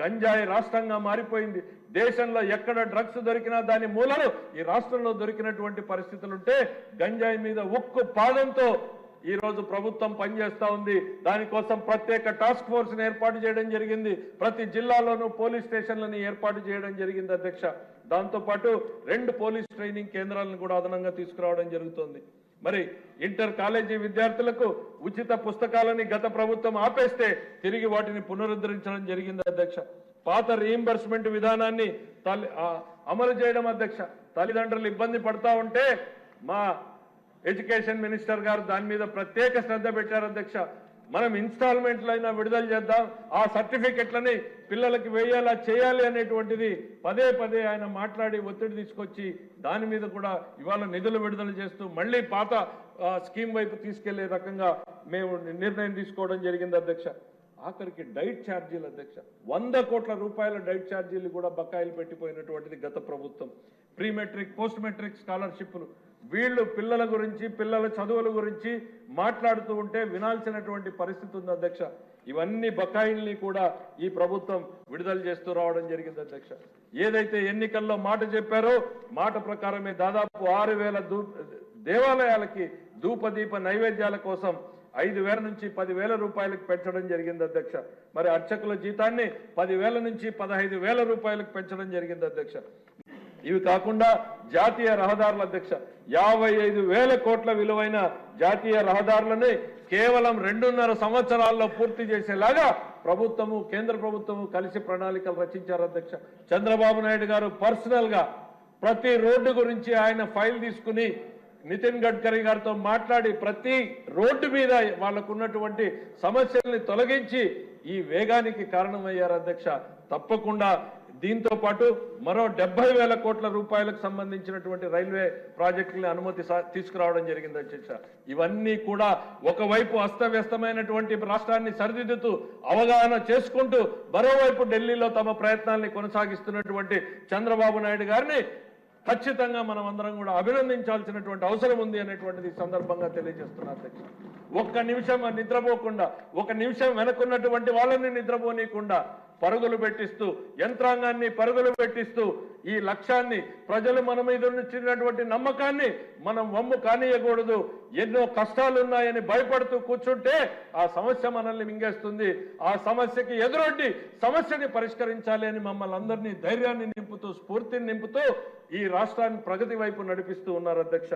గంజాయి రాష్ట్రంగా మారిపోయింది. దేశంలో ఎక్కడ డ్రగ్స్ దొరికినా దాని మూలలు ఈ రాష్ట్రంలో దొరికినటువంటి పరిస్థితులుంటే గంజాయి మీద ఉక్కు పాదంతో ఈ రోజు ప్రభుత్వం పనిచేస్తూ ఉంది. దానికోసం ప్రత్యేక టాస్క్ ఫోర్స్ని ఏర్పాటు చేయడం జరిగింది. ప్రతి జిల్లాలోనూ పోలీస్ స్టేషన్లను ఏర్పాటు చేయడం జరిగింది అధ్యక్ష. దాంతోపాటు రెండు పోలీస్ ట్రైనింగ్ కేంద్రాలను కూడా అదనంగా తీసుకురావడం జరుగుతోంది. మరి ఇంటర్ కాలేజీ విద్యార్థులకు ఉచిత పుస్తకాలని గత ప్రభుత్వం ఆపేస్తే తిరిగి వాటిని పునరుద్ధరించడం జరిగింది అధ్యక్ష. పాత రీయింబర్స్మెంట్ విధానాన్ని తల్లి అమలు చేయడం అధ్యక్ష. తల్లిదండ్రులు ఇబ్బంది పడతా ఉంటే మా ఎడ్యుకేషన్ మినిస్టర్ గారు దాని మీద ప్రత్యేక శ్రద్ధ పెట్టారు అధ్యక్ష. మనం ఇన్స్టాల్మెంట్లు అయినా విడుదల చేద్దాం ఆ సర్టిఫికెట్లని పిల్లలకి వేయాలా చేయాలి అనేటువంటిది పదే పదే ఆయన మాట్లాడి ఒత్తిడి తీసుకొచ్చి దాని మీద కూడా ఇవాళ నిధులు విడుదల చేస్తూ మళ్ళీ పాత స్కీమ్ వైపు తీసుకెళ్ళే రకంగా మేము నిర్ణయం తీసుకోవడం జరిగింది అధ్యక్ష. ఆఖరికి డైట్ ఛార్జీలు అధ్యక్ష. వంద కోట్ల రూపాయల డైట్ ఛార్జీలు కూడా బకాయిలు పెట్టిపోయినటువంటిది గత ప్రభుత్వం. ప్రీ మెట్రిక్ పోస్ట్ మెట్రిక్ స్కాలర్షిప్లు వీళ్ళు పిల్లల గురించి పిల్లల చదువుల గురించి మాట్లాడుతూ ఉంటే వినాల్సినటువంటి పరిస్థితి ఉంది అధ్యక్ష. ఇవన్నీ బకాయిల్ని కూడా ఈ ప్రభుత్వం విడుదల చేస్తూ రావడం జరిగింది అధ్యక్ష. ఏదైతే ఎన్నికల్లో మాట చెప్పారో మాట ప్రకారమే దాదాపు ఆరు వేల దూ దేవాలయాలకి ధూపదీప నైవేద్యాల కోసం ఐదు వేల నుంచి పదివేల రూపాయలకు పెంచడం జరిగింది అధ్యక్ష. మరి అర్చకుల జీతాన్ని పదివేల నుంచి పదహైదు వేల రూపాయలకు పెంచడం జరిగింది అధ్యక్ష. ఇవి కాకుండా జాతీయ రహదారుల అధ్యక్ష యాభై ఐదు వేల కోట్ల విలువైన జాతీయ రహదారులని కేవలం రెండున్నర సంవత్సరాల్లో పూర్తి చేసేలాగా ప్రభుత్వము కేంద్ర ప్రభుత్వము కలిసి ప్రణాళికలు రచించారు అధ్యక్ష. చంద్రబాబు నాయుడు గారు పర్సనల్గా ప్రతి రోడ్డు గురించి ఆయన ఫైల్ తీసుకుని నితిన్ గడ్కరీ గారితో మాట్లాడి ప్రతి రోడ్డు మీద వాళ్ళకు ఉన్నటువంటి సమస్యల్ని తొలగించి ఈ వేగానికి కారణమయ్యారు అధ్యక్ష. తప్పకుండా దీంతో పాటు మరో డెబ్బై వేల కోట్ల రూపాయలకు సంబంధించినటువంటి రైల్వే ప్రాజెక్టులను అనుమతి తీసుకురావడం జరిగింది అధ్యక్ష ఇవన్నీ కూడా ఒకవైపు అస్తవ్యస్తమైనటువంటి రాష్ట్రాన్ని సరిదిద్దుతూ అవగాహన చేసుకుంటూ మరోవైపు ఢిల్లీలో తమ ప్రయత్నాల్ని కొనసాగిస్తున్నటువంటి చంద్రబాబు నాయుడు గారిని ఖచ్చితంగా మనం అందరం కూడా అభినందించాల్సినటువంటి అవసరం ఉంది అనేటువంటిది సందర్భంగా తెలియజేస్తున్నా అధ్యక్ష. ఒక్క నిమిషం నిద్రపోకుండా ఒక నిమిషం వెనక్కున్నటువంటి వాళ్ళని నిద్రపోనీయకుండా పరుగులు పెట్టిస్తూ యంత్రాంగాన్ని పరుగులు పెట్టిస్తూ ఈ లక్ష్యాన్ని ప్రజలు మన మీద ఉంచినటువంటి నమ్మకాన్ని మనం వమ్ము కానీయకూడదు. ఎన్నో కష్టాలు ఉన్నాయని భయపడుతూ కూర్చుంటే ఆ సమస్య మనల్ని మింగేస్తుంది. ఆ సమస్యకి ఎదురొడ్డి సమస్యని పరిష్కరించాలి అని మమ్మల్ని అందరినీ ధైర్యాన్ని నింపుతూ స్ఫూర్తిని నింపుతూ ఈ రాష్ట్రాన్ని ప్రగతి వైపు నడిపిస్తూ ఉన్నారు అధ్యక్ష.